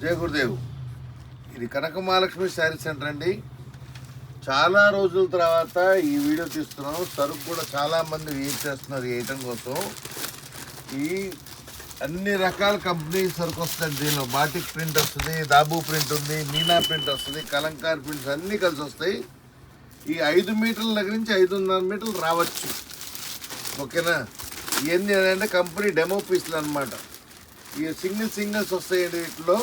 జయ గురుదేవ్. ఇది కనక మహాలక్ష్మి శారీ సెంటర్ అండి. చాలా రోజుల తర్వాత ఈ వీడియో తీస్తున్నాం సరుకు కూడా చాలా మంది వెయిట్ చేస్తున్నారు ఈ కోసం. ఈ అన్ని రకాల కంపెనీ సరుకు వస్తుంది దీనిలో. బాటిక్ ప్రింట్ వస్తుంది దాబూ ప్రింట్ ఉంది మీనా ప్రింట్ వస్తుంది కలంకార్ ప్రింట్స్ అన్నీ కలిసి వస్తాయి. ఈ ఐదు మీటర్ల దగ్గర నుంచి ఐదున్నర మీటర్లు రావచ్చు. ఓకేనా? ఇవన్నీ అంటే కంపెనీ డెమో పీస్లు అనమాట ఈ సింగిల్ సింగిల్స్ వస్తాయండి వీటిలో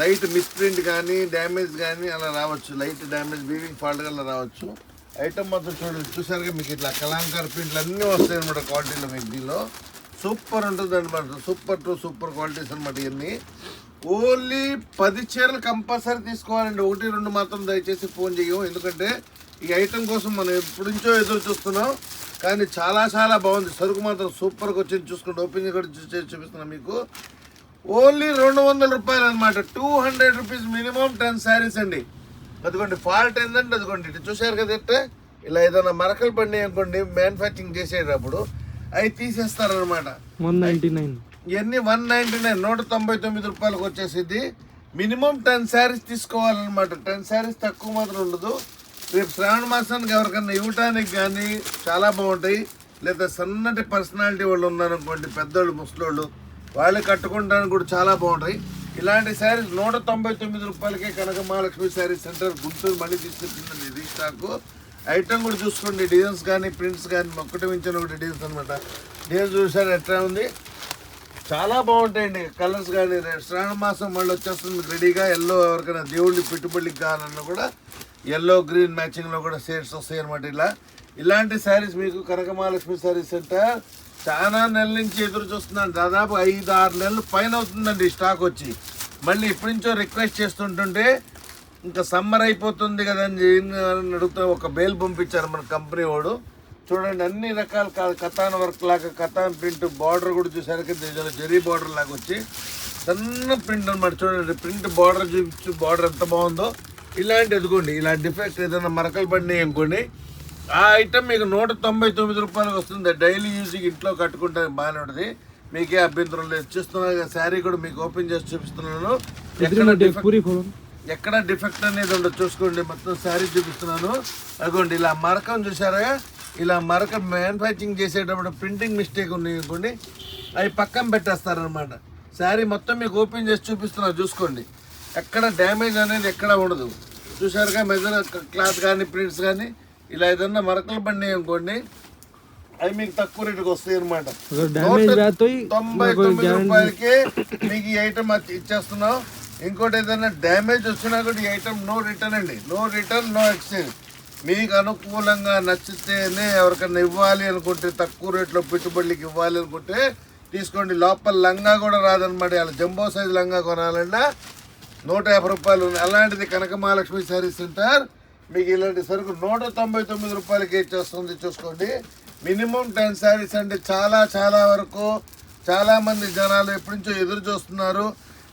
లైట్ మిస్ప్రింట్ కానీ డ్యామేజ్ కానీ అలా రావచ్చు. లైట్ డ్యామేజ్ వీవింగ్ ఫాల్ట్ అలా రావచ్చు. ఐటమ్ మొత్తం చూడండి చూసారుగా మీకు ఇట్లా కలాంకార్ ప్రింట్లు అన్నీ వస్తాయి అనమాట క్వాలిటీలో మీకు దీనిలో. సూపర్ ఉంటుంది అనమాట సూపర్ టు సూపర్ క్వాలిటీస్ అనమాట ఇవన్నీ. ఓన్లీ పది చీరలు కంపల్సరీ తీసుకోవాలండి. ఒకటి రెండు మాత్రం దయచేసి ఫోన్ చేయము ఎందుకంటే ఈ ఐటమ్ కోసం మనం ఎప్పుడు నుంచో ఎదురు చూస్తున్నాం. కానీ చాలా చాలా బాగుంది. సరుకు మాత్రం సూపర్గా వచ్చింది. చూసుకోండి ఓపెన్ కూడా చూ- చూపిస్తున్నాం మీకు. ఓన్లీ రెండు వందల రూపాయలు అనమాట two hundred rupees minimum ten saris అండి. అదిగోండి ఫాల్ట్ ఏంటంటే అదిగోండి ఇటు చూశారు కదా ఇట్టే? ఇలా ఏదైనా మరకలు పండి అనుకోండి మ్యానుఫ్యాక్చరింగ్ చేసేటప్పుడు అవి తీసేస్తారనమాట వన్ నైంటీ నైన్ ఇవన్నీ వన్ నైంటీ నైన్ నూట తొంభై తొమ్మిది రూపాయలకు వచ్చేసింది మినిమం టెన్ శారీస్ తీసుకోవాలన్నమాట. టెన్ శారీస్ తక్కువ మాత్రం ఉండదు. రేపు శ్రావణ మాసానికి ఎవరికన్నా ఇవ్వటానికి కానీ చాలా బాగుంటాయి. లేదా సన్నటి పర్సనాలిటీ వాళ్ళు ఉన్నారనుకోండి పెద్దోళ్ళు ముసలోళ్ళు వాళ్ళు కట్టుకోవడానికి కూడా చాలా బాగుంటాయి. ఇలాంటి శారీస్ నూట తొంభై తొమ్మిది రూపాయలకే కనక మహాలక్ష్మి శారీ సెంటర్ గుంటూరు మళ్ళీ తీసుకొచ్చిందండి ఇది స్టాకు. ఐటమ్ కూడా చూసుకోండి డిజైన్స్ కానీ ప్రింట్స్ కానీ ఒక్కటి మించిన ఒకటి డిజైన్స్ అనమాట డిజైన్స్ చూసారు ఎట్లా ఉంది? చాలా బాగుంటాయండి కలర్స్ కానీ శ్రావణ మాసం మళ్ళీ వచ్చేస్తుంది రెడీగా ఎల్లో ఎవరికైనా దేవుడి పెట్టుబడికి కావాలన్నా కూడా ఎల్లో గ్రీన్ మ్యాచింగ్లో కూడా షేడ్స్ వస్తాయి అనమాట ఇలా. ఇలాంటి శారీస్ మీకు కనకమహాలక్ష్మి శారీస్ సెంటర్ చాలా నెలల నుంచి ఎదురు చూస్తున్నాను. దాదాపు ఐదు ఆరు నెలలు పైన అవుతుందండి స్టాక్ వచ్చి. మళ్ళీ ఇప్పటి నుంచో రిక్వెస్ట్ చేస్తుంటుంటే ఇంకా సమ్మర్ అయిపోతుంది కదా అని ఒక బేల్ పంపించారు మన కంపెనీ వాడు. చూడండి అన్ని రకాల కథాన్ వర్క్ లాగా కథాన్ ప్రింట్ బార్డర్ కూడా చూసారు కదా జరీ బార్డర్ లాగా వచ్చి సన్న ప్రింట్ అనమాట చూడండి ప్రింట్ బార్డర్ చూపించు బార్డర్ ఎంత బాగుందో. ఇలాంటి ఎదుకోండి ఇలా డిఫెక్ట్ ఏదైనా మరకలు పడినాయి అనుకోండి ఆ ఐటమ్ మీకు నూట తొంభై తొమ్మిది రూపాయలకు వస్తుంది. డైలీ యూజ్కి ఇంట్లో కట్టుకుంటే బాగానే ఉంటుంది. మీకే అభ్యంతరం లేదు. చూస్తున్నా శారీ కూడా మీకు ఓపెన్ చేసి చూపిస్తున్నాను. ఎక్కడ డిఫెక్ట్ అనేది ఉండదు. చూసుకోండి మొత్తం శారీ చూపిస్తున్నాను. అదిగోండి ఇలా మరకం చూసారా ఇలా మరక మ్యానుఫ్యాక్చరింగ్ చేసేటప్పుడు ప్రింటింగ్ మిస్టేక్ ఉన్నాయి అనుకోండి అవి పక్కన పెట్టేస్తారనమాట శారీ మొత్తం మీకు ఓపెన్ చేసి చూపిస్తున్నారు చూసుకోండి. ఎక్కడ డ్యామేజ్ అనేది ఎక్కడ ఉండదు. చూసారుగా మెజర్ క్లాత్ కానీ ప్రింట్స్ కానీ ఇలా ఏదన్నా మరకలు పడినాయి అనుకోండి అవి మీకు తక్కువ రేటుకి వస్తాయి అనమాట తొంభై తొమ్మిది రూపాయలకి మీకు ఈ ఐటమ్ ఇచ్చేస్తున్నాం. ఇంకోటి ఏదైనా డ్యామేజ్ వచ్చినా కూడా ఈ ఐటమ్ నో రిటర్న్ అండి. నో రిటర్న్ నో ఎక్స్చేంజ్ మీకు అనుకూలంగా నచ్చితేనే ఎవరికైనా ఇవ్వాలి అనుకుంటే తక్కువ రేట్లో పెట్టుబడులకి ఇవ్వాలి అనుకుంటే తీసుకోండి. లోపల లంగా కూడా రాదనమాట అలా జంబో సైజ్ లంగా కొనాలన్నా నూట యాభై రూపాయలు ఉంది అలాంటిది కనక మహాలక్ష్మి శారీ సెంటర్. మీకు ఇలాంటి సరుకు నూట తొంభై తొమ్మిది రూపాయలకి ఇచ్చేస్తుంది. చూసుకోండి. మినిమం టెన్ శారీస్ అంటే చాలా చాలా వరకు చాలామంది జనాలు ఎప్పటి నుంచో ఎదురు చూస్తున్నారు.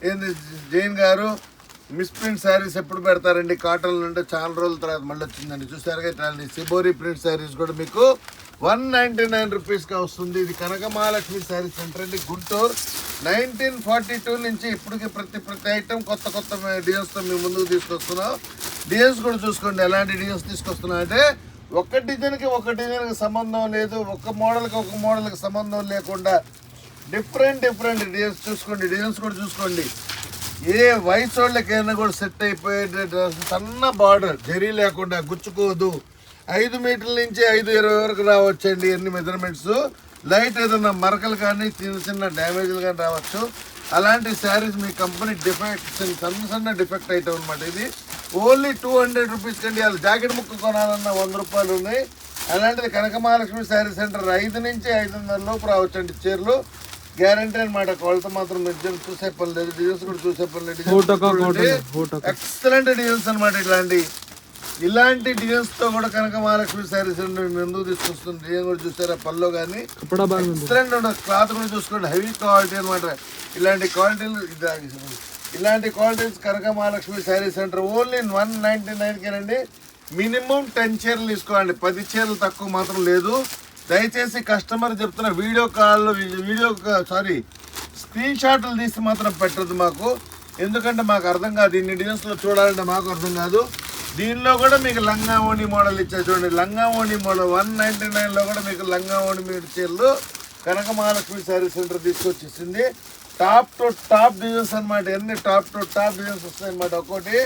ఏంది జైన్ గారు? మిస్ప్రింట్ శారీస్ ఎప్పుడు పెడతారండి? కాటన్ అంటే చాలా రోజుల తర్వాత మళ్ళీ వచ్చిందండి. చూసారుగా ఇట్లాంటి సిబోరి ప్రింట్ శారీస్ కూడా మీకు వన్ నైంటీ నైన్ రూపీస్గా వస్తుంది. ఇది కనక మహాలక్ష్మి శారీ సెంటర్ అండి గుంటూరు. నైన్టీన్ ఫార్టీ టూ నుంచి ఇప్పటికి ప్రతి ప్రతి ఐటమ్ కొత్త కొత్త డిజైన్స్తో మేము ముందుకు తీసుకొస్తున్నాం. డిజైన్స్ కూడా చూసుకోండి ఎలాంటి డిజైన్స్ తీసుకొస్తున్నాం అంటే ఒక డిజైన్కి ఒక డిజైన్కి సంబంధం లేదు. ఒక మోడల్కి ఒక మోడల్కి సంబంధం లేకుండా డిఫరెంట్ డిఫరెంట్ డిజైన్స్ చూసుకోండి. డిజైన్స్ కూడా చూసుకోండి. ఏ వయసు వాళ్ళకైనా కూడా సెట్ అయిపోయేట సన్న బార్డర్ జరీ లేకుండా గుచ్చుకోదు. ఐదు మీటర్ల నుంచి ఐదు ఇరవై వరకు రావచ్చండి ఎన్ని మెజర్మెంట్స్. లైట్ ఏదైనా మరకలు కానీ చిన్న చిన్న డ్యామేజ్లు కానీ రావచ్చు. అలాంటి శారీస్ మీ కంపెనీ డిఫెక్ట్ సన్న సన్న డిఫెక్ట్ ఐటమ్ అనమాట ఇది. ఓన్లీ టూ హండ్రెడ్ రూపీస్ కండి. వాళ్ళు జాకెట్ ముక్క కొనాలన్న వంద రూపాయలు ఉన్నాయి. అలాంటిది కనకమహాలక్ష్మి శారీ సెంటర్ ఐదు నుంచి ఐదున్నర లోపు రావచ్చండి చీరలు. గ్యారంటీ అనమాట కొలత మాత్రం మీరు చూసే పని లేదు. డిజైన్స్ కూడా చూసే పని లేదు. ఎక్సలెంట్ డిజైన్స్ అనమాట ఇట్లాంటి. ఇలాంటి డిజైన్స్తో కూడా కనక మహాలక్ష్మి శారీస్ ఎందుకు తీసుకొస్తుంది. డిజైన్ కూడా చూసారా? పల్లో కానీ ఎక్సలెంట్ ఉండదు. క్లాత్ కూడా చూసుకోండి. హెవీ క్వాలిటీ అనమాట ఇలాంటి క్వాలిటీలు ఇలాంటి qualities Kanaka Mahalakshmi sari centre only one ninety నైన్కేనండి minimum ten చీరలు తీసుకోండి పది చీరలు తక్కువ మాత్రం లేదు. దయచేసి కస్టమర్ చెప్తున్న video call video sorry screen షాట్లు తీసి మాత్రం పెట్టద్దు మాకు. ఎందుకంటే మాకు అర్థం కాదు ఇన్ని డిజైన్స్లో చూడాలంటే మాకు అర్థం కాదు. దీనిలో కూడా మీకు లంగా ఓణి మోడల్ ఇచ్చారు చూడండి. లంగా ఓణి మోడల్ వన్ నైంటీ నైన్లో కూడా మీకు లంగా ఓణి మీరు చీరలు కనక మహాలక్ష్మి శారీ సెంటర్ తీసుకొచ్చేసింది. టాప్ టు టాప్ డిజైన్స్ అనమాట ఎన్ని టాప్ టు టాప్ డిజైన్స్ వస్తాయన్నమాట. ఒక్కోటి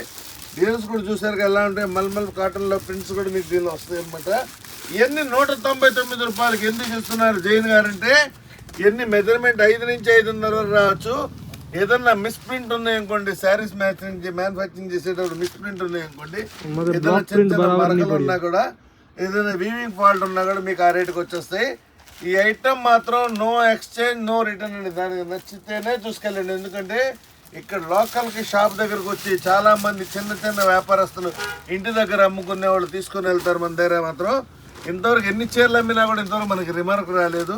డిజైన్స్ కూడా చూసారు ఎలా ఉంటాయి? మల్మల్ కాటన్లో ప్రింట్స్ కూడా మీకు దీనిలో వస్తాయి అనమాట ఇవన్నీ నూట తొంభై తొమ్మిది రూపాయలకి ఎందుకు ఇస్తున్నారు జైన్ గారు అంటే ఇవన్నీ మెజర్మెంట్ ఐదు నుంచి ఐదున్నర వరకు రావచ్చు. ఏదన్నా మిస్ప్రింట్ ఉన్నాయి అనుకోండి శారీస్ మ్యాచింగ్ మ్యానుఫ్యాక్చరింగ్ చేసేటప్పుడు మిస్ప్రింట్ ఉన్నాయి అనుకోండి మరి ఏదైనా చిన్న చిన్న మరకలు ఉన్నా కూడా ఏదైనా వీవింగ్ ఫాల్ట్ ఉన్నా కూడా మీకు ఆ రేటుకి వచ్చేస్తాయి. ఈ ఐటమ్ మాత్రం నో ఎక్స్చేంజ్ నో రిటర్న్ అండి. దానికి నచ్చితేనే చూసుకెళ్ళండి ఎందుకంటే ఇక్కడ లోకల్కి షాప్ దగ్గరకు వచ్చి చాలామంది చిన్న చిన్న వ్యాపారస్తులు ఇంటి దగ్గర అమ్ముకునే వాళ్ళు తీసుకుని వెళ్తారు మన దగ్గర మాత్రం. ఇంతవరకు ఎన్ని చీరలు అమ్మినా కూడా ఇంతవరకు మనకి రిమార్క్ రాలేదు.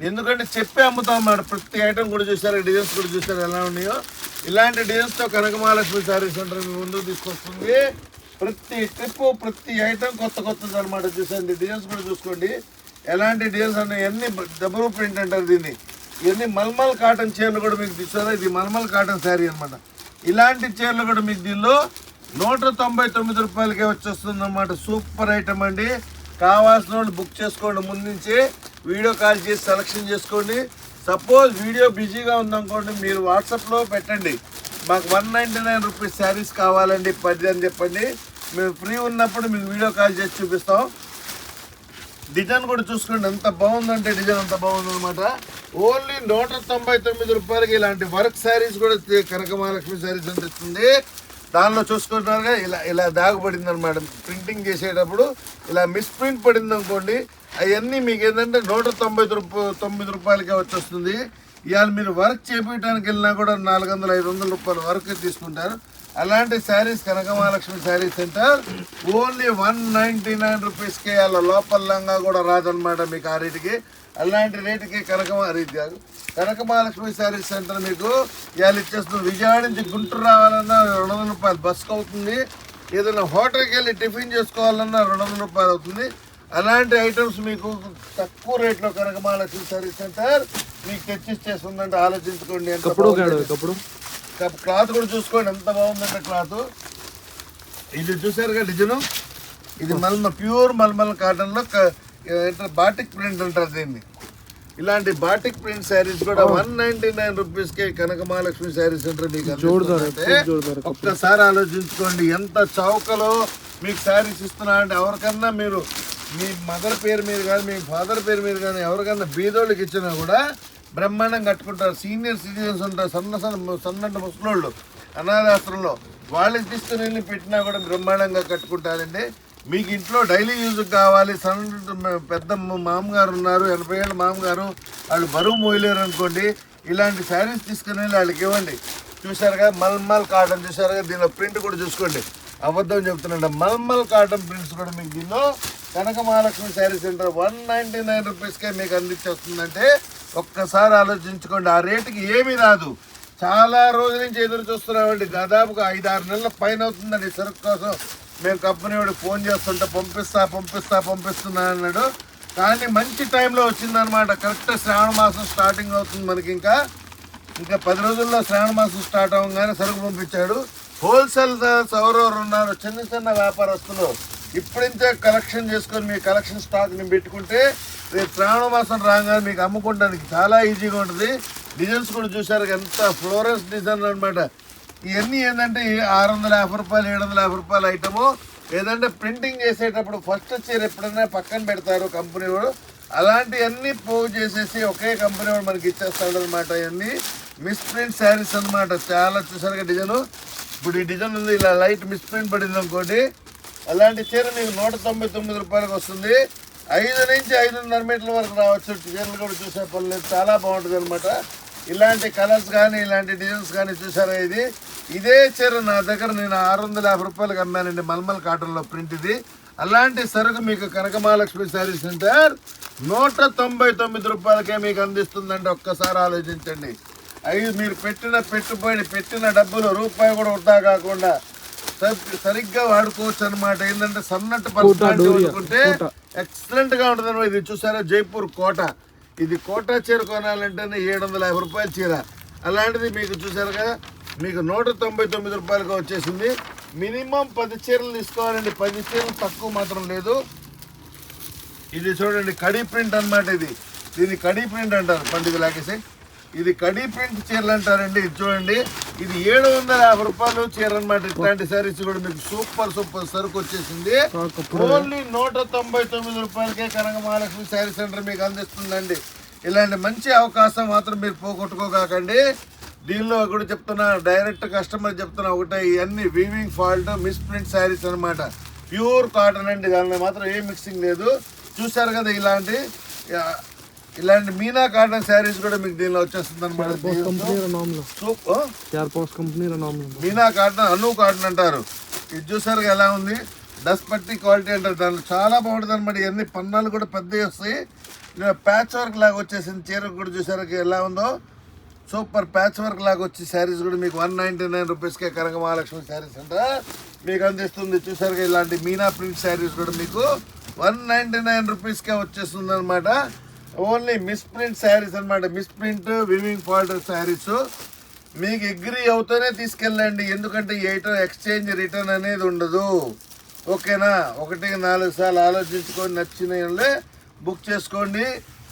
ఎందుకంటే చెప్పి అమ్ముతాం అన్నమాట ప్రతి ఐటమ్ కూడా చూసారు డిజైన్స్ కూడా చూసారు ఎలా ఉన్నాయో. ఇలాంటి డిజైన్స్తో కనకమహాలక్ష్మి శారీ సెంటర్ మీ ముందుకు తీసుకొస్తుంది. ప్రతి ట్రిప్ ప్రతి ఐటమ్ కొత్త కొత్తది అనమాట చూసండి డిజైన్స్ కూడా చూసుకోండి. ఎలాంటి డిజైన్స్ ఉన్నాయి ఎన్ని డబుల్ ప్రింట్ అంటారు దీన్ని? ఇవన్నీ మల్మల్ కాటన్ చీరలు కూడా మీకు తీసుకోరా ఇది మల్మల్ కాటన్ శారీ అనమాట ఇలాంటి చీరలు కూడా మీకు దీనిలో నూట తొంభై తొమ్మిది రూపాయలకే వచ్చేస్తుంది అనమాట సూపర్ ఐటమ్ అండి. కావాల్సిన వాళ్ళు బుక్ చేసుకోండి. ముందు నుంచి వీడియో కాల్ చేసి సెలెక్షన్ చేసుకోండి. సపోజ్ వీడియో బిజీగా ఉందనుకోండి మీరు వాట్సాప్లో పెట్టండి. మాకు one ninety nine rupees saris కావాలండి. పది అని చెప్పండి. మేము ఫ్రీ ఉన్నప్పుడు మీకు వీడియో కాల్ చేసి చూపిస్తాం. డిజైన్ కూడా చూసుకోండి ఎంత బాగుందంటే డిజైన్ అంత బాగుంది అనమాట ఓన్లీ నూట తొంభై తొమ్మిది రూపాయలకి ఇలాంటి వర్క్ శారీస్ కూడా తే- కనక మహాలక్ష్మి శారీస్ అనిపిస్తుంది దానిలో చూసుకుంటారుగా ఇలా ఇలా దాగబడింది అనమాట ప్రింటింగ్ చేసేటప్పుడు ఇలా మిస్ప్రింట్ పడింది అనుకోండి అవన్నీ మీకు ఏంటంటే నూట తొంభై తొమ్మిది రూపాయలకే వచ్చేస్తుంది. ఇవాళ మీరు వర్క్ చేపించడానికి వెళ్ళినా కూడా నాలుగు వందల ఐదు వందల రూపాయల వర్క్ తీసుకుంటారు. అలాంటి saris Kanakamahalakshmi sari centre only one ninety nine రూపీస్కి అలా లోపలంగా కూడా రాదనమాట మీకు ఆ రేటుకి. అలాంటి రేటుకి కనకమా రీతి కాదు. కనకమహాలక్ష్మి శారీ సెంటర్ మీకు ఇవాళ ఇచ్చేస్తుంది విజయవాడ నుంచి గుంటూరు రావాలన్నా రెండు వందల రూపాయలు బస్కి అవుతుంది. ఏదైనా హోటల్కి వెళ్ళి టిఫిన్ చేసుకోవాలన్నా రెండు వందల రూపాయలు అవుతుంది. అలాంటి ఐటమ్స్ మీకు తక్కువ రేట్లో కనకమహాలక్ష్మి శారీ సెంటర్ మీకు తెచ్చిచ్చేస్తుందంటే ఆలోచించుకోండి. క్లాత్ కూడా చూసుకోండి ఎంత బాగుందంటే క్లాత్. ఇది చూసారుగా డిజైన్? ఇది మల్మ ప్యూర్ మల్మల్ కాటన్లో బాటిక్ ప్రింట్ అంటారు దీన్ని. ఇలాంటి బాటిక్ ప్రింట్ శారీస్ కూడా one ninety nine rupees Kanaka Mahalakshmi saris centre మీకు ఒక్కసారి ఆలోచించుకోండి ఎంత చౌకలో మీకు శారీస్ ఇస్తున్నా అంటే ఎవరికన్నా మీరు మీ మదర్ పేరు మీద కానీ మీ ఫాదర్ పేరు మీద కానీ ఎవరికన్నా బీదోళ్ళకి ఇచ్చినా కూడా బ్రహ్మాండం కట్టుకుంటారు. సీనియర్ సిటిజన్స్ ఉంటారు సన్న సన్న సన్నటి ముసలోళ్ళు అనాథాశ్రంలో వాళ్ళకి తీసుకుని వెళ్ళి పెట్టినా కూడా బ్రహ్మాండంగా కట్టుకుంటారండి. మీకు ఇంట్లో డైలీ యూజ్ కావాలి. సన్న పెద్ద మామగారు ఉన్నారు ఎనభై ఏళ్ళ మామగారు వాళ్ళు బరువు మోయలేరు అనుకోండి ఇలాంటి శారీస్ తీసుకుని వెళ్ళి వాళ్ళకి ఇవ్వండి. చూసారుగా మల్మల్ కాటన్ చూసారుగా దీనిలో ప్రింట్ కూడా చూసుకోండి. అబద్ధం చెప్తున్నాండి మల్మల్ కాటన్ ప్రింట్స్ కూడా మీకు దీనిలో Kanaka Mahalakshmi sari centre one ninety nine రూపీస్కే మీకు అందించేస్తుందంటే ఒక్కసారి ఆలోచించుకోండి. ఆ రేటుకి ఏమీ రాదు. చాలా రోజుల నుంచి ఎదురు చూస్తున్నామండి. దాదాపుగా ఐదు ఆరు నెలల పైన అవుతుందండి. సరుకు కోసం మేము కంపెనీ వాడికి ఫోన్ చేస్తుంటే పంపిస్తా పంపిస్తా పంపిస్తున్నా అన్నాడు. కానీ మంచి టైంలో వచ్చిందనమాట కరెక్ట్ శ్రావణ మాసం స్టార్టింగ్ అవుతుంది మనకి ఇంకా. ఇంకా పది రోజుల్లో శ్రావణ మాసం స్టార్ట్ అవ్వగానే సరుకు పంపించాడు. హోల్సేల్ ఎవరెవరు ఉన్నారు చిన్న చిన్న వ్యాపారస్తులు ఇప్పుడింతే కలెక్షన్ చేసుకొని మీ కలెక్షన్ స్టాక్ని పెట్టుకుంటే రేపు శ్రావణ మాసం రాగానే మీకు అమ్ముకోవడానికి చాలా ఈజీగా ఉంటుంది. డిజైన్స్ కూడా చూసారు ఎంత ఫ్లోరెన్స్ డిజైన్ అనమాట ఇవన్నీ ఏంటంటే ఆరు వందల యాభై రూపాయలు ఏడు వందల యాభై రూపాయల ఐటము ఏదంటే ప్రింటింగ్ చేసేటప్పుడు ఫస్ట్ చీర ఎప్పుడైనా పక్కన పెడతారు కంపెనీ వాడు. అలాంటివన్నీ పోగు చేసేసి ఒకే కంపెనీ వాడు మనకి ఇచ్చేస్తాడు అనమాట ఇవన్నీ. మిస్ ప్రింట్ శారీస్ అనమాట చాలా చూసారుగా డిజైన్. ఇప్పుడు ఈ డిజైన్ ఉంది ఇలా లైట్ మిస్ ప్రింట్ పడింది అనుకోండి. అలాంటి చీర మీకు నూట తొంభై తొమ్మిది రూపాయలకు వస్తుంది. ఐదు నుంచి ఐదున్నర మీటర్ల వరకు రావచ్చు. చీరలు కూడా చూసే పని లేదు. చాలా బాగుంటుంది అనమాట ఇలాంటి కలర్స్ కానీ ఇలాంటి డిజైన్స్ కానీ చూసారా ఇది? ఇదే చీర నా దగ్గర నేను ఆరు వందల యాభై రూపాయలకి అమ్మానండి. మల్మల్ కాటన్లో ప్రింట్ ఇది. అలాంటి సరుకు మీకు కనకమహాలక్ష్మి శారీ సెంటర్ నూట తొంభై తొమ్మిది రూపాయలకే మీకు అందిస్తుందండి ఒక్కసారి ఆలోచించండి. అవి మీరు పెట్టిన పెట్టుబడి పెట్టిన డబ్బులు రూపాయి కూడా వృధా కాకుండా సరిగ్గా వాడుకోవచ్చు అనమాట ఏంటంటే సన్నటి పర్సనాలిటీ వాడుకుంటే. ఎక్సలెంట్గా ఉంటుంది అనమాట ఇది చూసారా? జైపూర్ కోట. ఇది కోట చీర కొనాలంటేనే ఏడు వందల యాభై రూపాయల చీర. అలాంటిది మీకు చూసారు కదా? మీకు నూట తొంభై తొమ్మిది రూపాయలుగా వచ్చేసింది. మినిమం పది చీరలు తీసుకోవాలండి. పది చీరలు తక్కువ మాత్రం లేదు. ఇది చూడండి కడీ ప్రింట్ అన్నమాట ఇది. దీన్ని కడీ ప్రింట్ అంటారు పండుగ లాగేసి. ఇది కడీ ప్రింట్ చీరలు అంటారండి. ఇది చూడండి. ఇది ఏడు వందల యాభై రూపాయలు చీర అనమాట ఇట్లాంటి సారీస్ కూడా మీకు సూపర్ సూపర్ సరుకు వచ్చేసింది. ఓన్లీ నూట తొంభై తొమ్మిది రూపాయలకే కనక మహాలక్ష్మి శారీ సెంటర్ మీకు అందిస్తుందండి. ఇలాంటి మంచి అవకాశం మాత్రం మీరు పోగొట్టుకోకండి దీనిలో కూడా చెప్తున్నా డైరెక్ట్ కస్టమర్ చెప్తున్నా ఒకటే ఇవన్నీ weaving fault miss print saris అనమాట ప్యూర్ కాటన్ అండి. దానిలో మాత్రం ఏ మిక్సింగ్ లేదు. చూశారు కదా ఇలాంటి ఇలాంటి మీనా కాటన్ శారీస్ కూడా మీకు దీనిలో వచ్చేస్తుంది అనమాట మీనా కాటన్ అను కాటన్ అంటారు. ఇది చూసారు ఎలా ఉంది? డస్ట్ పట్టి క్వాలిటీ అంటారు. దాంట్లో చాలా బాగుంటుంది అనమాట ఇవన్నీ పన్నాలు కూడా పెద్దవి వస్తాయి. ప్యాచ్ వర్క్ లాగా వచ్చేసింది. చీర కూడా చూసారు ఎలా ఉందో. సూపర్ ప్యాచ్ వర్క్ లాగా వచ్చి శారీస్ కూడా మీకు వన్ నైంటీ నైన్ రూపీస్కే కనక మహాలక్ష్మి శారీస్ అంట. మీకు అందిస్తుంది. చూసారుగా ఇలాంటి మీనా ప్రింట్ శారీస్ కూడా మీకు వన్ నైంటీ నైన్ రూపీస్కే వచ్చేస్తుంది అనమాట ఓన్లీ మిస్ ప్రింట్ శారీస్ అనమాట miss print weaving faulty saris. మీకు అగ్రీ అవుతూనే తీసుకెళ్ళండి. ఎందుకంటే ఈ ఎక్స్చేంజ్ రిటర్న్ అనేది ఉండదు. ఓకేనా? ఒకటి నాలుగు సార్లు ఆలోచించుకొని నచ్చినలే బుక్ చేసుకోండి.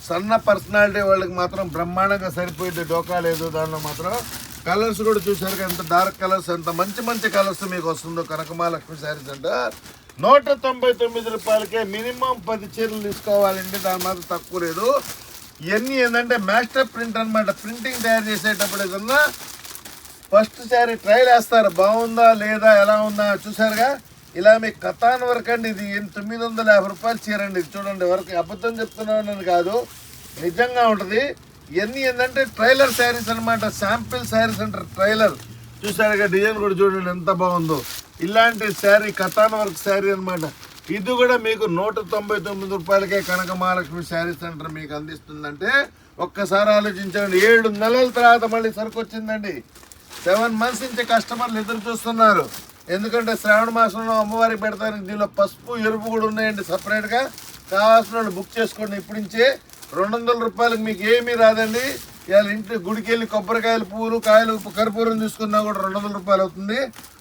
సన్న పర్సనాలిటీ వాళ్ళకి మాత్రం బ్రహ్మాండంగా సరిపోయింది. డోకా లేదు దానిలో మాత్రం. కలర్స్ కూడా చూసారు కదా, ఎంత డార్క్ కలర్స్ ఎంత మంచి మంచి కలర్స్ మీకు వస్తుందో కనకమాలక్ష్మి శారీస్ అంటే. నూట తొంభై తొమ్మిది రూపాయలకే మినిమం పది చీరలు తీసుకోవాలండి దాని మాత్రం తక్కువ లేదు. ఇవన్నీ ఏంటంటే మాస్టర్ ప్రింట్ అనమాట ప్రింటింగ్ తయారు చేసేటప్పుడు ఏదన్నా ఫస్ట్ సారి ట్రైల్ వేస్తారు. బాగుందా లేదా ఎలా ఉందా చూసారుగా? ఇలా మీకు కథాన్ వర్క్ అండి ఇది. తొమ్మిది వందల యాభై రూపాయలు చీరండి ఇది చూడండి వర్క్ అబద్ధం చెప్తున్నానని కాదు. నిజంగా ఉంటుంది. ఇవన్నీ ఏంటంటే ట్రైలర్ శారీస్ అనమాట శాంపిల్ శారీస్ అంటారు. ట్రైలర్. చూసారుగా డిజైన్ కూడా చూడండి ఎంత బాగుందో. ఇలాంటి శారీ కథాన్ వర్క్ శారీ అనమాట ఇది కూడా మీకు నూట తొంభై తొమ్మిది రూపాయలకే కనక మహాలక్ష్మి శారీ సెంటర్ మీకు అందిస్తుందంటే ఒక్కసారి ఆలోచించండి. ఏడు నెలల తర్వాత మళ్ళీ సరుకు వచ్చిందండి సెవెన్ మంత్స్ నుంచి కస్టమర్లు ఎదురు చూస్తున్నారు. ఎందుకంటే శ్రావణ మాసంలో అమ్మవారికి పెడతానికి దీనిలో పసుపు ఎరుపు కూడా ఉన్నాయండి సపరేట్గా. కావాల్సిన వాళ్ళు బుక్ చేసుకోండి. ఇప్పటి నుంచే రెండు వందల రూపాయలకు మీకు ఏమీ రాదండి. ఇవాళ ఇంటి గుడికి వెళ్ళి కొబ్బరికాయలు పూలు కాయలు కర్పూరం తీసుకున్నా కూడా రెండు వందల రూపాయలు అవుతుంది.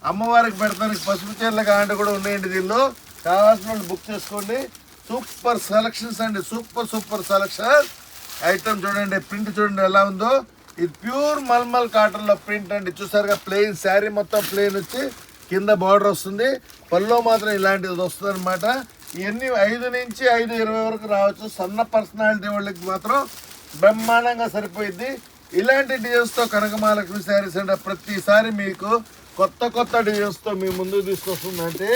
అమ్మవారికి పెడతానికి పసుపు చీరలు కాంటే కూడా ఉన్నాయండి దీనిలో. కావాల్సిన బుక్ చేసుకోండి. సూపర్ సెలక్షన్స్ అండి. సూపర్ సూపర్ సెలక్షన్ ఐటమ్ చూడండి ప్రింట్ చూడండి ఎలా ఉందో. ఇది ప్యూర్ మల్మల్ కాటన్లో ప్రింట్ అండి. చూసారుగా ప్లెయిన్ శారీ మొత్తం ప్లెయిన్ వచ్చి కింద బార్డర్ వస్తుంది. పల్లో మాత్రం ఇలాంటిది వస్తుంది అనమాట ఇవన్నీ ఐదు నుంచి ఐదు ఇరవై వరకు రావచ్చు. సన్న పర్సనాలిటీ వాళ్ళకి మాత్రం బ్రహ్మాండంగా సరిపోయింది. ఇలాంటి డిజైన్స్తో కనకమాలక్ష్మి శారీస్ అంటే ప్రతిసారి మీకు కొత్త కొత్త డిజైన్స్తో మీ ముందుకు తీసుకొస్తుందంటే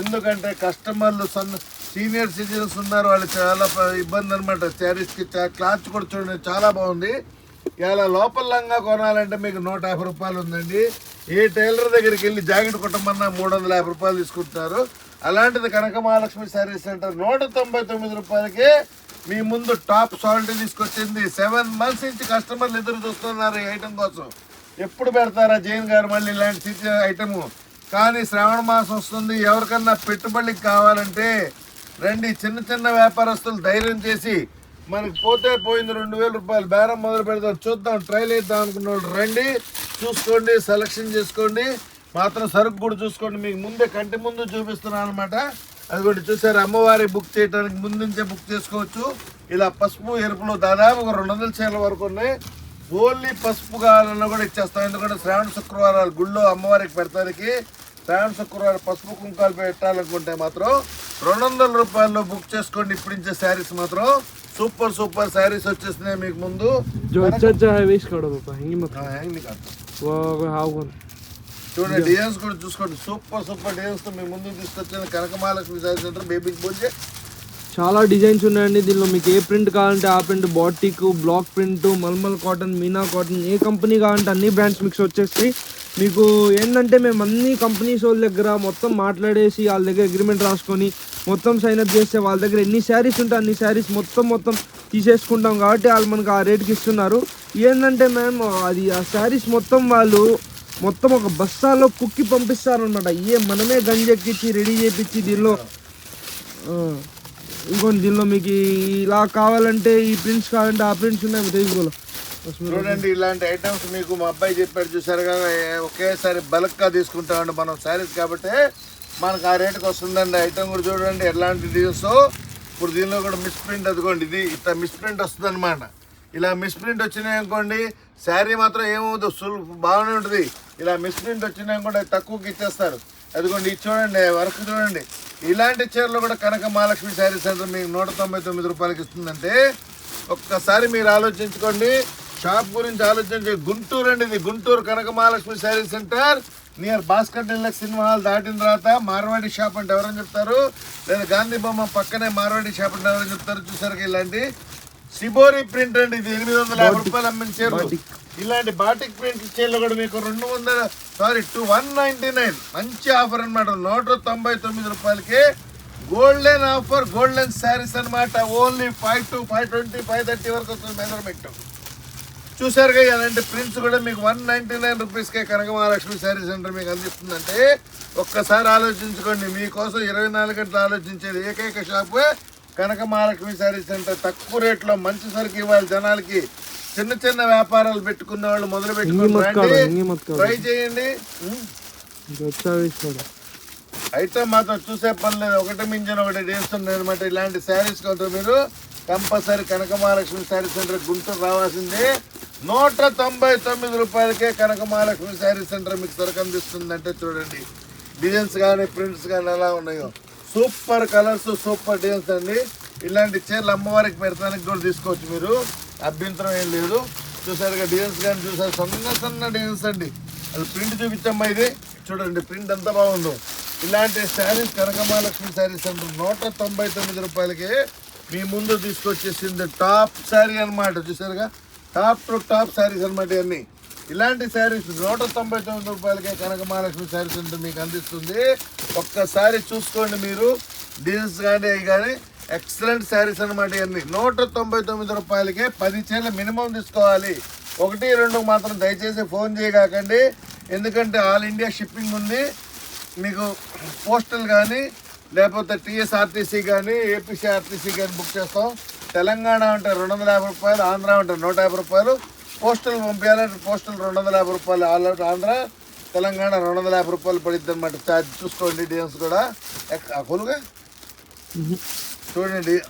ఎందుకంటే కస్టమర్లు సన్న సీనియర్ సిటిజన్స్ ఉన్నారు వాళ్ళు చాలా ఇబ్బంది అనమాట శారీస్కి క్లాత్ కూడా చూడండి చాలా బాగుంది. ఇలా లోపల లంగా కొనాలంటే మీకు నూట యాభై రూపాయలు ఉందండి. ఏ టైలర్ దగ్గరికి వెళ్ళి జాకెట్ కుట్టమన్నా మూడు వందల యాభై రూపాయలు తీసుకుంటున్నారు అలాంటిది కనక మహాలక్ష్మి శారీ సెంటర్ నూట తొంభై తొమ్మిది రూపాయలకి మీ ముందు టాప్ క్వాలిటీ తీసుకొచ్చింది. సెవెన్ మంత్స్ నుంచి కస్టమర్లు ఎదురు చూస్తున్నారు ఈ ఐటెం కోసం. ఎప్పుడు పెడతారా జైన్ గారు మళ్ళీ ఇలాంటి సిటీ కానీ శ్రావణ మాసం వస్తుంది. ఎవరికన్నా పెట్టుబడికి కావాలంటే రండి చిన్న చిన్న వ్యాపారస్తులు ధైర్యం చేసి మనకి పోతే పోయింది రెండు వేల రూపాయలు. బేరం మొదలు పెడతాం చూద్దాం ట్రైల్ వేద్దాం అనుకున్న రండి చూసుకోండి సెలక్షన్ చేసుకోండి. మాత్రం సరుకు కూడా చూసుకోండి. మీకు ముందే కంటి ముందు చూపిస్తున్నాను అనమాట అది కూడా చూసారు? అమ్మవారి బుక్ చేయడానికి ముందు నుంచే బుక్ చేసుకోవచ్చు. ఇలా పసుపు ఎరుపులో దాదాపు ఒక రెండు వందల చీరల వరకు ఉన్నాయి. ఓన్లీ పసుపు కావాలన్నా కూడా ఇచ్చేస్తాం. ఎందుకంటే శ్రావణ శుక్రవారాలు గుళ్ళో అమ్మవారికి పెడతానికి. శ్రావణ శుక్రవారం పసుపు కుంకాలు పెట్టాలనుకుంటే మాత్రం రెండు వందల రూపాయల్లో బుక్ చేసుకోండి. ఇప్పుడు ఇచ్చే శారీస్ మాత్రం సూపర్ సూపర్ శారీస్ వచ్చేస్తున్నాయి మీకు ముందు. చూడండి డిజైన్స్ కూడా చూసుకోండి. సూపర్ సూపర్ డిజైన్స్తో మీ ముందుకు తీసుకొచ్చిన కనకమహాలక్ష్మి శారీ సెంటర్ బేబీకి పోతే చాలా డిజైన్స్ ఉన్నాయండి దీనిలో. మీకు ఏ ప్రింట్ కావాలంటే ఆ print batik block print mulmul cotton Meena cotton ఏ కంపెనీ కావాలంటే అన్ని బ్రాండ్స్ మిక్స్ వచ్చేస్తాయి. మీకు ఏంటంటే మేము అన్ని కంపెనీస్ వాళ్ళ దగ్గర మొత్తం మాట్లాడేసి వాళ్ళ దగ్గర అగ్రిమెంట్ రాసుకొని మొత్తం సైన్ అప్ చేస్తే వాళ్ళ దగ్గర ఎన్ని శారీస్ ఉంటే అన్ని శారీస్ మొత్తం మొత్తం తీసేసుకుంటాం. కాబట్టి వాళ్ళు మనకు ఆ రేట్కి ఇస్తున్నారు. ఏంటంటే మేము అది ఆ శారీస్ మొత్తం వాళ్ళు మొత్తం ఒక బస్తాలో కుక్కి పంపిస్తారనమాట ఏ మనమే గంజెక్కిచ్చి రెడీ చేయించి దీనిలో ఆ, దీనిలో మీకు ఇలా కావాలంటే ఈ ప్రింట్స్ కావాలంటే ఆ ప్రింట్స్ ఉన్నాయి తీసుకోవాలి చూడండి ఇలాంటి ఐటమ్స్ మీకు మా అబ్బాయి చెప్పాడు చూసారు కదా ఒకేసారి బల్క్గా తీసుకుంటామండి మనం శారీస్ కాబట్టి మనకు ఆ రేటుకి వస్తుందండి. ఐటమ్ కూడా చూడండి ఎలాంటి డిజైన్స్ ఇప్పుడు దీనిలో కూడా మిస్ ప్రింట్ అదిగోండి ఇది ఇట్లా మిస్ ప్రింట్ వస్తుంది అనమాట ఇలా మిస్ప్రింట్ వచ్చినాయి అనుకోండి శారీ మాత్రం ఏమవుతుంది సులువు బాగానే ఉంటుంది. ఇలా మిస్ప్రింట్ వచ్చినాయి అనుకోండి తక్కువకి ఇచ్చేస్తారు. అదిగోండి ఇది చూడండి వర్క్ చూడండి. ఇలాంటి చీరలు కూడా కనక మహాలక్ష్మి శారీ సెంటర్ మీకు నూట తొంభై తొమ్మిది రూపాయలకి ఇస్తుందంటే ఒక్కసారి మీరు ఆలోచించుకోండి. షాప్ గురించి ఆలోచించి గుంటూరు అండి ఇది Guntur Kanaka Mahalakshmi sari centre. Near Bhaskar deluxe cinema hall దాటిన తర్వాత మార్వాడి షాప్ అంటే ఎవరని చెప్తారు? లేదా గాంధీ బొమ్మ పక్కనే మార్వాడి షాప్ అంటే ఎవరని చెప్తారు? చూసారు ఇలాంటి సిబోరి ప్రింట్ అండి ఇది. ఎనిమిది వందల యాభై రూపాయలు అమ్మిన చీరలు ఇలాంటి బాటిక్ ప్రింట్ చీరలు కూడా మీకు రెండు వందల sorry two one ninety nine. మంచి ఆఫర్ అన్నమాట. నూట తొంభై తొమ్మిది రూపాయలకి గోల్డెన్ ఆఫర్ గోల్డెన్ శారీస్ అన్నమాట. Only five to five twenty five thirty వరకు వస్తుంది మెజర్మెంట్. చూసారుగా ఇలాంటి ప్రింట్స్ కూడా మీకు వన్ నైన్టీ నైన్ రూపీస్కే కనక మహాలక్ష్మి శారీ సెంటర్ మీకు అందిస్తుందంటే ఒక్కసారి ఆలోచించుకోండి. మీకోసం ఇరవై నాలుగు గంటలు ఆలోచించేది ఏకైక shop Kanaka Mahalakshmi sari centre తక్కువ రేట్లో మంచి సరుకు ఇవ్వాలి జనాలకి. చిన్న చిన్న వ్యాపారాలు పెట్టుకున్న వాళ్ళు మొదలు పెట్టుకుని. ట్రై చేయండి. అయితే మాత్రం చూసే పని లేదు. ఒకటి మించిన ఒకటి చేస్తుంది అనమాట ఇలాంటి శారీస్ కొంత మీరు. Compulsory Kanaka Mahalakshmi sari centre Guntur రావాల్సిందే. నూట తొంభై తొమ్మిది రూపాయలకే కనక మహాలక్ష్మి శారీ సెంటర్ మీకు సరుకు అందిస్తుందంటే చూడండి. డిజైన్స్ కానీ ప్రింట్స్ కానీ ఎలా ఉన్నాయో. సూపర్ కలర్స్ సూపర్ డిజైన్స్ అండి. ఇలాంటి చీరలు అమ్మవారికి పెడతానికి కూడా తీసుకోవచ్చు మీరు. అభ్యంతరం ఏం లేదు. చూసారుగా డిజైన్స్ కానీ చూసారు. సన్న సన్న డిజైన్స్ అండి. అది ప్రింట్ చూపించమ్మా ఇది. చూడండి ప్రింట్ ఎంత బాగుందో. ఇలాంటి శారీస్ కనకమహాలక్ష్మి శారీస్ అంటే నూట తొంభై తొమ్మిది రూపాయలకి మీ ముందు తీసుకొచ్చేసింది టాప్ శారీ అన్నమాట. చూసారుగా? టాప్ టు టాప్ శారీస్ అన్నమాట ఇవన్నీ. ఇలాంటి శారీస్ నూట తొంభై తొమ్మిది రూపాయలకే కనక మహాలక్ష్మి శారీస్ ఉంటుంది మీకు అందిస్తుంది. ఒక్కసారి చూసుకోండి మీరు. డీజిల్స్ కానీ అవి కానీ ఎక్సలెంట్ శారీస్ అనమాట ఇవన్నీ. నూట తొంభై తొమ్మిది రూపాయలకే పది చీరలు మినిమం తీసుకోవాలి. ఒకటి రెండు మాత్రం దయచేసి ఫోన్ చేయగాకండి. ఎందుకంటే ఆల్ ఇండియా షిప్పింగ్ ఉంది. మీకు పోస్టల్ కానీ లేకపోతే టీఎస్ఆర్టీసీ కానీ ఏపీసీఆర్టీసీ కానీ బుక్ చేస్తాం. తెలంగాణ అంటే రెండు వందల యాభై రూపాయలు ఆంధ్ర అంటే నూట యాభై రూపాయలు పోస్టల్ పంపించాలంటే పోస్టల్ రెండు వందల యాభై రూపాయలు ఆల్ అవుట్ ఆంధ్ర తెలంగాణ రెండు వందల యాభై రూపాయలు పడిద్ది అనమాట ఛార్జ్ చూసుకోండి డిఎన్స్ కూడా. ఎక్- కొలుగా? చూడండి.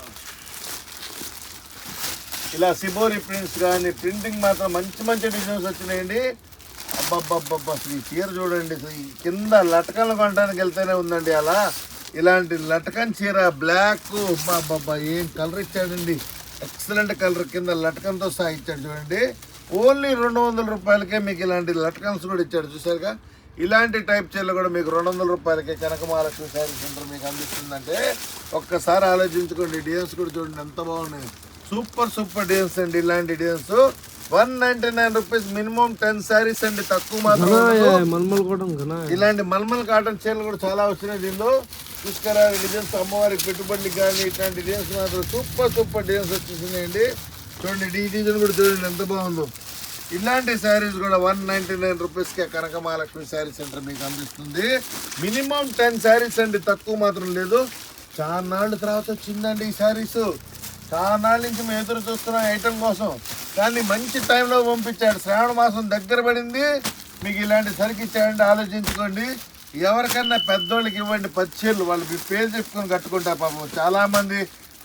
ఇలా సిబోరి ప్రింట్స్ కానీ ప్రింటింగ్ మాత్రం మంచి మంచి డిజైన్స్ వచ్చినాయండి. అబ్బబ్బబ్బబ్బా అసలు ఈ చీర చూడండి. ఈ కింద లటకలు కొనడానికి వెళ్తేనే ఉందండి అలా. ఇలాంటి లటకన్ చీర బ్లాక్ అబ్బబ్బా ఏం కలర్ ఇచ్చాడండి. ఎక్సలెంట్ కలర్ కింద లటకంతో సాగిచ్చాడు చూడండి. ఓన్లీ రెండు వందల రూపాయలకే మీకు ఇలాంటి లటకన్స్ కూడా ఇచ్చాడు చూసారుగా ఇలాంటి టైప్ చీరలు కూడా మీకు రెండు వందల రూపాయలకే కనక మహాలక్ష్మి శారీ సెంటర్ మీకు అందిస్తుందంటే ఒక్కసారి ఆలోచించుకోండి డిజైన్స్ కూడా చూడండి ఎంత బాగున్నాయి. సూపర్ సూపర్ డిజైన్స్ అండి ఇలాంటి designs. One ninety nine rupees minimum ten saris అండి తక్కువ మాత్రం ఇలాంటి మల్మల్ కాటన్ చీరలు కూడా చాలా వచ్చినాయి దీనిలో. చూసుకురా డిజైన్స్ అమ్మవారికి పెట్టుబడికి కానీ ఇట్లాంటి డిజైన్స్ మాత్రం సూపర్ సూపర్ డిజైన్స్ వచ్చేసినాయండి. చూడండి ఈ డిజైన్ కూడా చూడండి ఎంత బాగుందో. ఇలాంటి శారీస్ కూడా వన్ నైంటీ నైన్ రూపీస్కే కనక మహాలక్ష్మి శారీ సెంటర్ మీకు అందిస్తుంది. మినిమం టెన్ శారీస్ అండి తక్కువ మాత్రం లేదు. చాలా నాళ్ళ తర్వాత వచ్చిందండి ఈ శారీస్ చాలా నాళ్ళ నుంచి మేము ఎదురు చూస్తున్నాం ఐటమ్ కోసం. కానీ మంచి టైంలో పంపించాడు. శ్రావణ మాసం దగ్గర పడింది. మీకు ఇలాంటి సరికి ఇచ్చాడంటే ఆలోచించుకోండి. ఎవరికన్నా పెద్దోళ్ళకి ఇవ్వండి పచ్చేళ్ళు. వాళ్ళు మీ పేరు చెప్పుకొని కట్టుకుంటారు పాపం. చాలామంది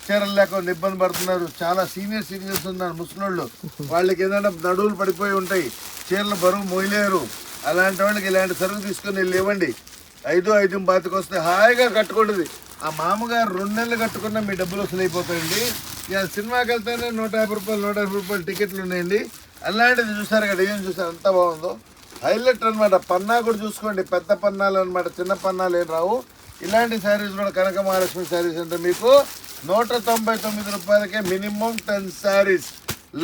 చీరలు లేకుండా ఇబ్బంది పడుతున్నారు. చాలా సీనియర్ సిటిజన్స్ ఉన్నారు ముసలోళ్ళు. వాళ్ళకి ఏదైనా నడువులు పడిపోయి ఉంటాయి. చీరలు బరువు మోయలేరు. అలాంటి వాళ్ళకి ఇలాంటి సరుకు తీసుకొని వెళ్ళి ఇవ్వండి. ఐదు ఐదు బాతికి వస్తే హాయిగా కట్టుకుంటుంది. ఆ మామగారు రెండు నెలలు కట్టుకున్నా మీ డబ్బులు వసూలు అయిపోతాయండి. ఇక సినిమాకి వెళ్తేనే నూట యాభై రూపాయలు నూట యాభై రూపాయలు టికెట్లు ఉన్నాయండి. అలాంటిది చూసారు కదా ఏం చూసారు? ఎంత బాగుందో? హైలైట్ అనమాట పన్నా కూడా చూసుకోండి. పెద్ద పన్నాలు అనమాట చిన్న పన్నాలు ఏం రావు. ఇలాంటి శారీస్ కూడా కనక మహాలక్ష్మి శారీస్ అంటే మీకు నూట తొంభై తొమ్మిది రూపాయలకే మినిమం టెన్ శారీస్.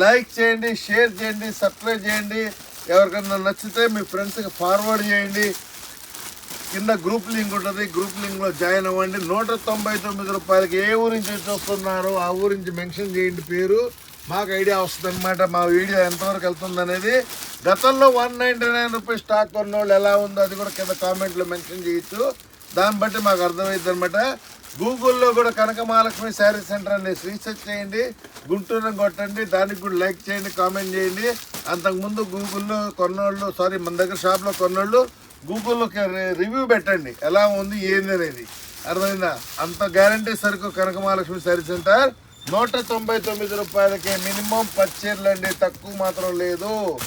లైక్ చేయండి షేర్ చేయండి సబ్స్క్రైబ్ చేయండి. ఎవరికైనా నచ్చితే మీ ఫ్రెండ్స్కి ఫార్వర్డ్ చేయండి. కింద గ్రూప్ లింక్ ఉంటుంది గ్రూప్ లింక్లో జాయిన్ అవ్వండి. నూట తొంభై తొమ్మిది రూపాయలకి ఏ ఊరి నుంచి ఆ ఊరి నుంచి మెన్షన్ చేయండి పేరు. మాకు ఐడియా వస్తుంది అనమాట మా వీడియో ఎంతవరకు వెళ్తుంది అనేది. గతంలో one ninety nine rupees stock కొన్న వాళ్ళు ఎలా ఉందో అది కూడా కింద కామెంట్లో మెన్షన్ చేయొచ్చు. దాన్ని బట్టి మాకు అర్థమవుతుంది అనమాట గూగుల్లో కూడా కనక మహాలక్ష్మి శారీ సెంటర్ అని రీసెర్చ్ చేయండి గుంటూరు కొట్టండి. దానికి కూడా లైక్ చేయండి కామెంట్ చేయండి. అంతకుముందు గూగుల్లో కొన్నోళ్ళు సారీ మన దగ్గర షాప్లో కొన్నోళ్ళు గూగుల్లో రివ్యూ పెట్టండి. ఎలా ఉంది ఏంది అనేది. అర్థమైందా? అంత గ్యారంటీ సరుకు కనకమహాలక్ష్మి శారీ సెంటర్. నూట తొంభై తొమ్మిది రూపాయలకి మినిమం పచ్చీరలు అండి. తక్కువ మాత్రం లేదు.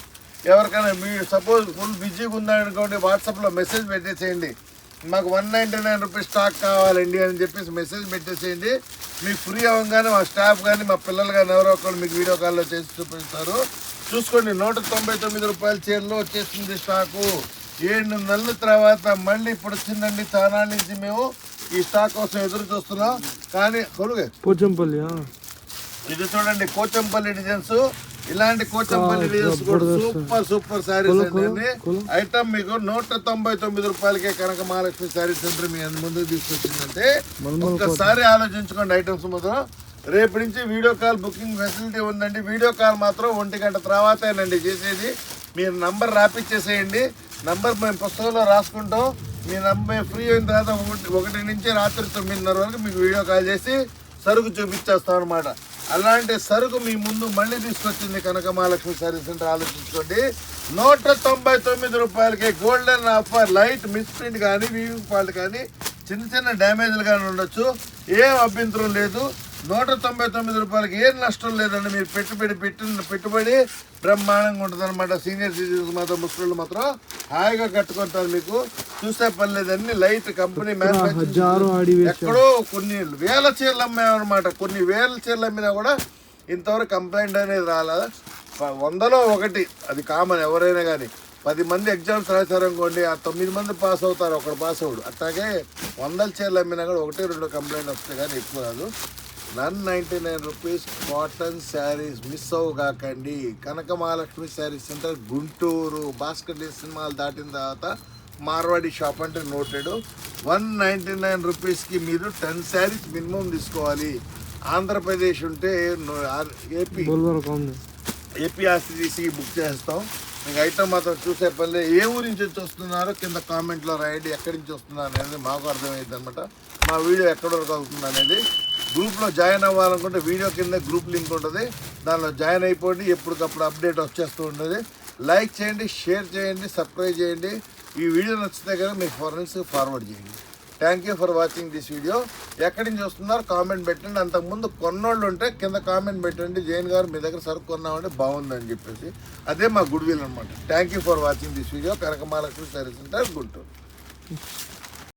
ఎవరికైనా మీ సపోజ్ ఫుల్ బిజీగా ఉందనుకోండి వాట్సాప్లో మెసేజ్ పెట్టేసేయండి. మాకు one ninety nine rupees stock కావాలండి అని చెప్పేసి మెసేజ్ పెట్టేసేయండి. మీకు ఫ్రీ అవ్వగానే మా స్టాఫ్ కానీ మా పిల్లలు కానీ ఎవరో ఒకరు మీకు వీడియో కాల్లో చేసి చూపిస్తారు. చూసుకోండి నూట తొంభై తొమ్మిది రూపాయల చీరలు వచ్చేసింది స్టాకు ఏడు నెలల తర్వాత మళ్ళీ ఇప్పుడు వచ్చిందండి చాలా నుంచి మేము ఈ స్టాక్ కోసం ఎదురు చూస్తున్నాం. కానీ కొలుగే పోచంపల్లి ఇది చూడండి కోచంపల్లి డిజైన్స్ ఇలాంటి కోచంపల్లి డిజైన్స్ కూడా సూపర్ సూపర్ శారీస్ అండి ఐటమ్ మీకు నూట తొంభై తొమ్మిది రూపాయలకే కనక మహాలక్ష్మి శారీ సెంటర్ మీ ముందుకు తీసుకొచ్చిందంటే ఒక్కసారి ఆలోచించుకోండి ఐటమ్స్ మాత్రం. రేపు నుంచి వీడియో కాల్ బుకింగ్ ఫెసిలిటీ ఉందండి. వీడియో కాల్ మాత్రం ఒంటి గంట తర్వాతేనండి చేసేది. మీరు నంబర్ రాపిచ్చేసేయండి. నంబర్ మేము పుస్తకంలో రాసుకుంటాం. మీ నంబర్ ఫ్రీ అయిన తర్వాత ఒకటి ఒకటి నుంచి రాత్రి తొమ్మిదిన్నర వరకు మీకు వీడియో కాల్ చేసి సరుకు చూపించేస్తాం అనమాట అలాంటి సరుకు మీ ముందు మళ్ళీ తీసుకొచ్చింది కనక మహాలక్ష్మి సర్వీస్ సెంటర్ ఆలోచించుకోండి. నూట తొంభై తొమ్మిది రూపాయలకి గోల్డెన్ ఆఫర్ లైట్ మిస్ప్రింట్ కానీ వీవింగ్ ఫాల్ట్ కానీ చిన్న చిన్న డ్యామేజ్లు కానీ ఉండొచ్చు. ఏం అభ్యంతరం లేదు. నూట తొంభై తొమ్మిది రూపాయలకి ఏం నష్టం లేదండి. మీరు పెట్టుబడి పెట్టిన పెట్టుబడి బ్రహ్మాండంగా ఉంటుంది అనమాట సీనియర్ సిటిజన్స్ మాత్రం ముస్లింలు మాత్రం హాయిగా కట్టుకుంటారు మీకు. చూసే పని లేదండి లైట్ కంపెనీ ఎక్కడో కొన్ని వేల చీరలు అమ్మామన్నమాట. కొన్ని వేల చీరలు అమ్మినా కూడా ఇంతవరకు కంప్లైంట్ అనేది రాలేదు. వందలో ఒకటి. అది కామన్ ఎవరైనా కానీ పది మంది ఎగ్జామ్స్ రాశారు అనుకోండి ఆ తొమ్మిది మంది పాస్ అవుతారు. ఒకడు పాస్ అవుడు అట్లాగే వందల చీరలు అమ్మినా కూడా ఒకటి రెండు కంప్లైంట్ వస్తాయి కానీ ఎక్కువ రాదు. One ninety nine rupees cotton saris miss అవ్వగాకండి. Kanaka Mahalakshmi saris centre Guntur. Bhaskar సినిమాలు దాటిన తర్వాత మార్వాడి షాప్ అంటే నోటెడ్. వన్ నైంటీ నైన్ రూపీస్కి మీరు టెన్ శారీస్ మినిమం తీసుకోవాలి. ఆంధ్రప్రదేశ్ ఉంటే ఏపీ ఏపీ ఆర్సీసీ బుక్ చేస్తాం. మీకు ఐటమ్ మాత్రం చూసే పనిలే ఏ ఊరి నుంచి వస్తున్నారో కింద కామెంట్లో రాయండి ఎక్కడి నుంచి వస్తున్నారు అనేది మాకు అర్థమైంది అనమాట మా వీడియో ఎక్కడి వరకు అవుతుంది అనేది గ్రూప్లో జాయిన్ అవ్వాలనుకుంటే వీడియో కింద గ్రూప్ లింక్ ఉంటుంది. దానిలో జాయిన్ అయిపోండి ఎప్పటికప్పుడు అప్డేట్ వచ్చేస్తూ ఉంటుంది. లైక్ చేయండి షేర్ చేయండి సబ్స్క్రైబ్ చేయండి. ఈ వీడియో నచ్చితే కనుక మీ ఫ్రెండ్స్కి ఫార్వర్డ్ చేయండి. Thank you for watching this video ఎక్కడి నుంచి వస్తున్నారు? కామెంట్ పెట్టండి. అంతకుముందు కొన్నోళ్ళు ఉంటే కింద కామెంట్ పెట్టండి. జైన్ గారు మీ దగ్గర సరుకు కొన్నామంటే బాగుందని చెప్పేసి. అదే మా గుడ్ విల్ అనమాట thank you for watching this video Kanakamalakshmi service centre Guntur.